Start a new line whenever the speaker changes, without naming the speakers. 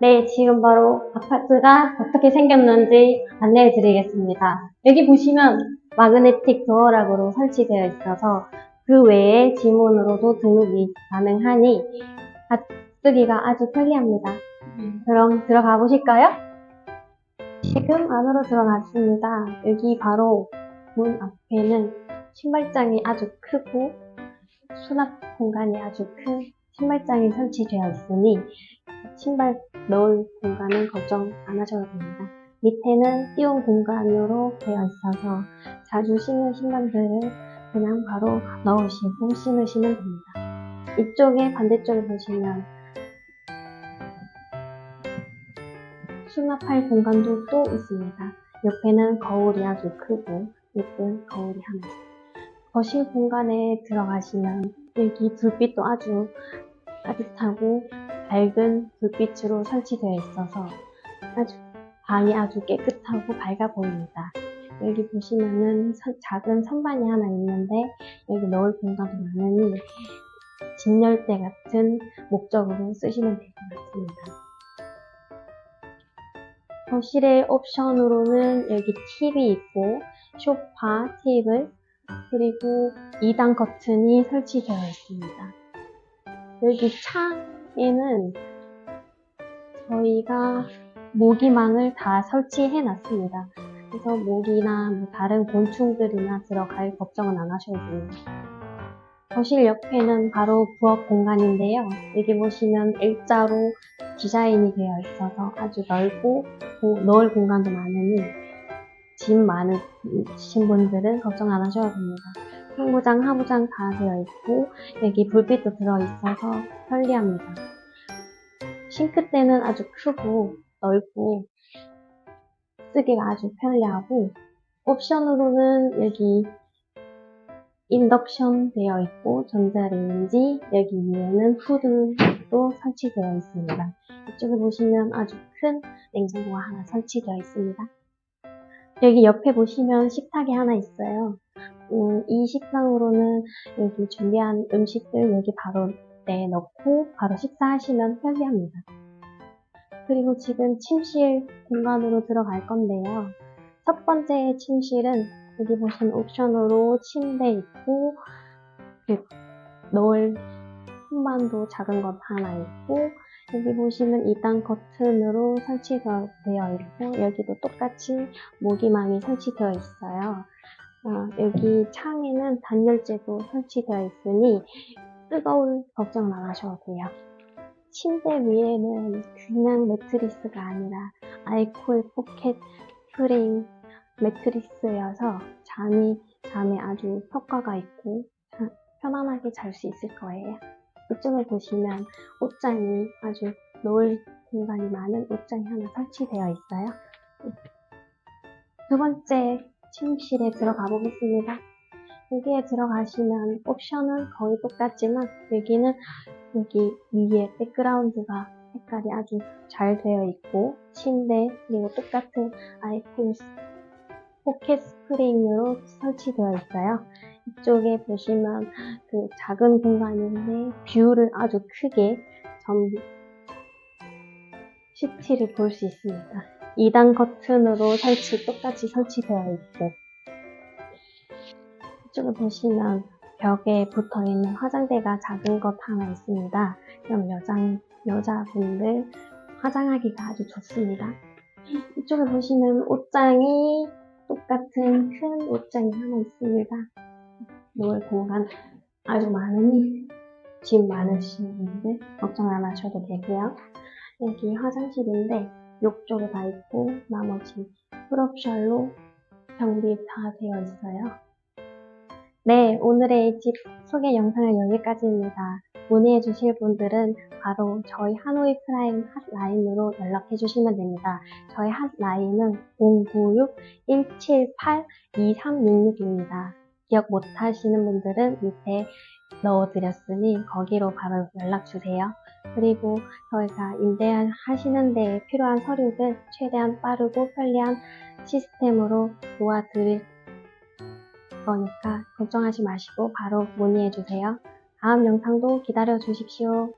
네, 지금 바로 아파트가 어떻게 생겼는지 안내해 드리겠습니다. 여기 보시면 마그네틱 도어락으로 설치되어 있어서 그 외에 지문으로도 등록이 가능하니 쓰기가 아주 편리합니다. 그럼 들어가 보실까요? 지금 안으로 들어갔습니다. 여기 바로 문 앞에는 신발장이 아주 크고 수납 공간이 아주 큰 신발장이 설치되어 있으니 신발 넣을 공간은 걱정 안 하셔도 됩니다. 밑에는 띄운 공간으로 되어 있어서 자주 신는 신발들을 그냥 바로 넣으시고 신으시면 됩니다. 이쪽에 반대쪽에 보시면 수납할 공간도 또 있습니다. 옆에는 거울이 아주 크고 예쁜 거울이 하나 있습니다. 거실 공간에 들어가시면 여기 불빛도 아주 따뜻하고 밝은 불빛으로 설치되어 있어서 아주 방이 아주 깨끗하고 밝아 보입니다. 여기 보시면은 선- 작은 선반이 하나 있는데 여기 넣을 공간도 많으니 진열대 같은 목적으로 쓰시면 될 것 같습니다. 거실의 옵션으로는 여기 TV 있고 소파, 테이블, 그리고 2단 커튼이 설치되어 있습니다. 여기 창 에는 저희가 모기망을 다 설치해 놨습니다. 그래서 모기나 뭐 다른 곤충들이나 들어갈 걱정은 안 하셔도 됩니다. 거실 옆에는 바로 부엌 공간인데요. 여기 보시면 일자로 디자인이 되어 있어서 아주 넓고 고- 넣을 공간도 많으니 짐 많으신 분들은 걱정 안 하셔도 됩니다. 상부장, 하부장 다 되어 있고 여기 불빛도 들어 있어서 편리합니다. 싱크대는 아주 크고 넓고 쓰기가 아주 편리하고 옵션으로는 여기 인덕션 되어 있고 전자레인지 여기 위에는 후드도 설치되어 있습니다. 이쪽에 보시면 아주 큰 냉장고가 하나 설치되어 있습니다. 여기 옆에 보시면 식탁이 하나 있어요. 음, 이 식당으로는 여기 준비한 음식들 여기 바로 내놓고 바로 식사하시면 편리합니다. 그리고 지금 침실 공간으로 들어갈 건데요. 첫 번째 침실은 여기 보시면 옵션으로 침대 있고 그 넣을 선반도 작은 것 하나 있고 여기 보시면 2단 커튼으로 설치되어 있고 여기도 똑같이 모기망이 설치되어 있어요. 어, 여기 창에는 단열재도 설치되어 있으니 뜨거울 걱정은 안 하셔도 돼요. 침대 위에는 그냥 매트리스가 아니라 아이코의 포켓 프레임 매트리스여서 잠이 잠에 아주 효과가 있고 자- 편안하게 잘 수 있을 거예요. 이쪽을 보시면 옷장이 아주 놓을 공간이 많은 옷장이 하나 설치되어 있어요. 두 번째 침실에 들어가 보겠습니다. 여기에 들어가시면 옵션은 거의 똑같지만 여기는 여기 위에 백그라운드가 색깔이 아주 잘 되어 있고 침대 그리고 똑같은 아이템 포켓 스프링으로 설치되어 있어요. 이쪽에 보시면 그 작은 공간인데 뷰를 아주 크게 전 시티를 볼 수 있습니다. 2단 커튼으로 설치 똑같이 설치되어 있고 이쪽에 보시면 벽에 붙어 있는 화장대가 작은 것 하나 있습니다. 그럼 여자, 여자분들 화장하기가 아주 좋습니다. 이쪽에 보시면 옷장이 똑같은 큰 옷장이 하나 있습니다. 놓을 공간 아주 많으니 짐 많으신 분들 걱정 안 하셔도 되고요. 여기 화장실인데 욕조로 다 있고 나머지 풀옵션로 정비 다 되어 있어요. 네, 오늘의 집 소개 영상은 여기까지입니다. 문의해 주실 분들은 바로 저희 하노이 프라임 핫라인으로 연락해 주시면 됩니다. 저희 핫라인은 096-178-2366입니다. 기억 못 하시는 분들은 밑에 넣어드렸으니 거기로 바로 연락 주세요. 그리고 저희가 임대하시는 데 필요한 서류들 최대한 빠르고 편리한 시스템으로 도와드릴 거니까 걱정하지 마시고 바로 문의해 주세요. 다음 영상도 기다려 주십시오.